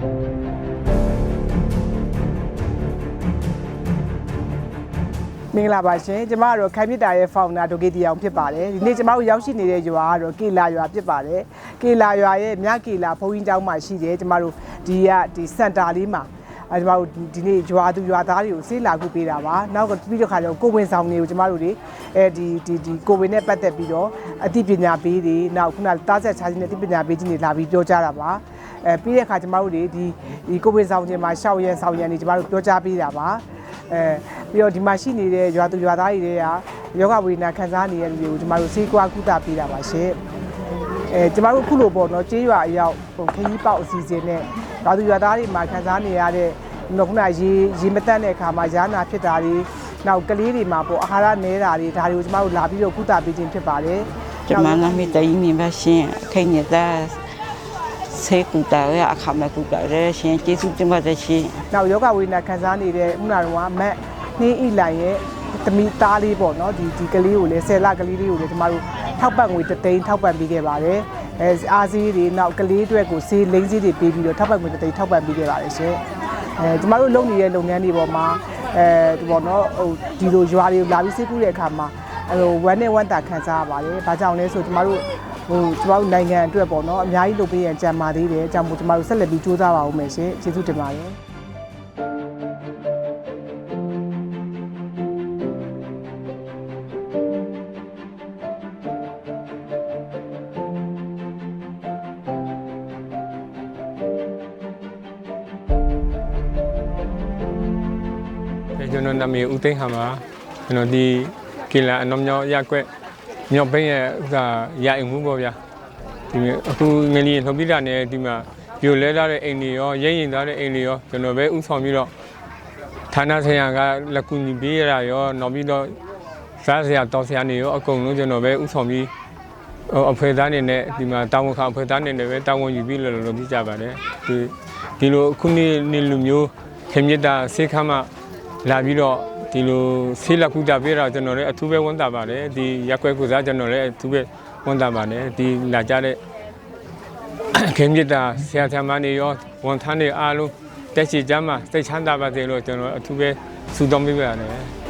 မင်္ဂလာပါရှင်ကျမတို့ခိုင်မြစ်တာရဲ့ founder ဒိုကေတီအောင်ဖြစ်ပါတယ်ဒီနေ့ကျမတို့ရောက်ရှိနေတဲ့ရွာကတော့ကေလာရွာဖြစ်ပါတယ်ကေလာရွာရဲ့မြကေလာဘုန်းကြီးကျောင်းမှာရှိတယ်ကျမတို့ဒီကဒီစင်တာလေးမှာအဲကျမတို့ဒီနေ့ရွာသူရွာသားတွေကိုဆေးလာခုပေးတာပါနောက်ကပြီးတော့ခါကျတော့ကိုဝင်ဆောင်တွေကိုကျမတို့တွေအဲဒီဒီဒီကိုဝင်နဲ့ပတ်သက်ပြီးတော့အသိပညာပေးတွေနောက်ခုနတားဆက်ချားခြင်းနဲ့အသိပညာပေးခြင်းတွေလာပြီးပြောကြတာပါ အဲပြီးတဲ့အခါကျမတို့တွေဒီဒီကိုဝင်ဆောင်ခြင်းမှာရှောက်ရန်ဆောင်ရန်တွေကျမတို့ပြောကြားပေးတာပါအဲပြီးတော့ဒီမှာရှိနေတဲ့ရွာသူရွာသားတွေတွေကယောဂဝေဒနာခံစားနေတဲ့လူတွေကိုကျမတို့စေကွာကုသပေးတာပါရှင်အဲကျမတို့ခုလိုပေါ့နော်ကျေးရွာအရောက်ဟိုခကြီးပေါက်အစီအစဉ်နဲ့ရွာသူရွာသားတွေမှာခံစားနေရတဲ့နော်ခုနရေရေမတက်တဲ့အခါမှာယာနာဖြစ်တာတွေနောက်ကလေးတွေမှာပေါ့အာဟာရနည်းတာတွေဒါတွေကိုကျမတို့လာပြီးတော့ကုသပေးခြင်းဖြစ်ပါတယ်ကျမနာမည်တိုင်မြင်ပါရှင်ခိုင်နေတာ ဆေးကူတာရအခမဲ့ကူတာရရှင်ကျေးဇူးတင်ပါတယ်ရှင်နောက်ယောဂဝေဒနာခံစားနေတဲ့ခုနကတော့မတ်နှင်းဣလိုင်ရဲ့သမီးသားလေးပေါ့နော်ဒီဒီကလေးကိုလည်းဆယ်လကလေးလေးကိုလည်းကျမတို့ထောက်ပံ့ငွေတသိန်းထောက်ပံ့ပေးခဲ့ပါတယ်အဲအားစီးတွေနောက်ကလေးအတွက်ကိုဆေးလိမ့်စီးတွေပေးပြီးတော့ထောက်ပံ့ငွေတသိန်းထောက်ပံ့ပေးခဲ့ပါတယ်ရှင်အဲကျမတို့လုပ်နေတဲ့လုပ်ငန်းတွေပေါ်မှာအဲဒီပေါ့နော်ဟိုဒီလိုရွာတွေကိုလာပြီးဆေးကူးတဲ့အခါမှာအဲလိုဝမ်းနဲ့ဝမ်းသာခံစားရပါတယ်ဘာကြောင့်လဲဆိုကျမတို့ ဟိုကျမတို့နိုင်ငံအတွက်ပေါ့နော်အများကြီးလုပ်ပေးရန်ကြံပါသေးတယ်အကြောင်းမို့ကျမတို့ဆက်လက်ပြီးစူးစမ်းပါဦးမယ်ရှင်ကျေးဇူးတင်ပါတယ်အဲကျွန်တော်နာမည်ဦးသိန်းဟာပါကျွန်တော်ဒီကီလာအနော်မြောက်ရက်ကွ က်မြောက်ဘင်းရဲ့ဥစ္စာရအိမ်မှုပေါ့ဗျာဒီအခုငလီလှုပ်ပြတာနဲ့ဒီမှာပြိုလဲထားတဲ့အိမ်တွေရောရိမ့်ရင်သားတဲ့အိမ်တွေရောကျွန်တော်ပဲဥဆောင်ပြီးတော့ဌာနဆိုင်ရာကလက်ကူညီပေးရတာရောနောက်ပြီးတော့စားဆရာတောက်ဆရာနေရောအကုန်လုံးကျွန်တော်ပဲဥဆောင်ပြီးဟိုအဖွဲ့သားနေနဲ့ဒီမှာတာဝန်ခံအဖွဲ့သားနေနဲ့ပဲတာဝန်ယူပြီးလို့လုပ်ပြကြပါတယ်ဒီဒီလိုအခုနေ့နေ့လူမျိုးခင်မြတ်တာဆေးခမ်းမလာပြီးတော့ ဒီလိုဆေးလက်ကူတာပေးတာကျွန်တော်လည်းအထူးပဲဝန်တာပါတယ်ဒီရက်ွက်ကူစားကျွန်တော်လည်းအထူးပဲဝန်တာပါတယ်ဒီလာကြတဲ့ခင်မြတ်တာဆရာဆရာမတွေရောဝန်ထမ်းတွေအားလုံးတက်ချီကြမှာစိတ်ချမ်းသာပါစေလို့ကျွန်တော်အထူးပဲဆုတောင်းပေးပါတယ်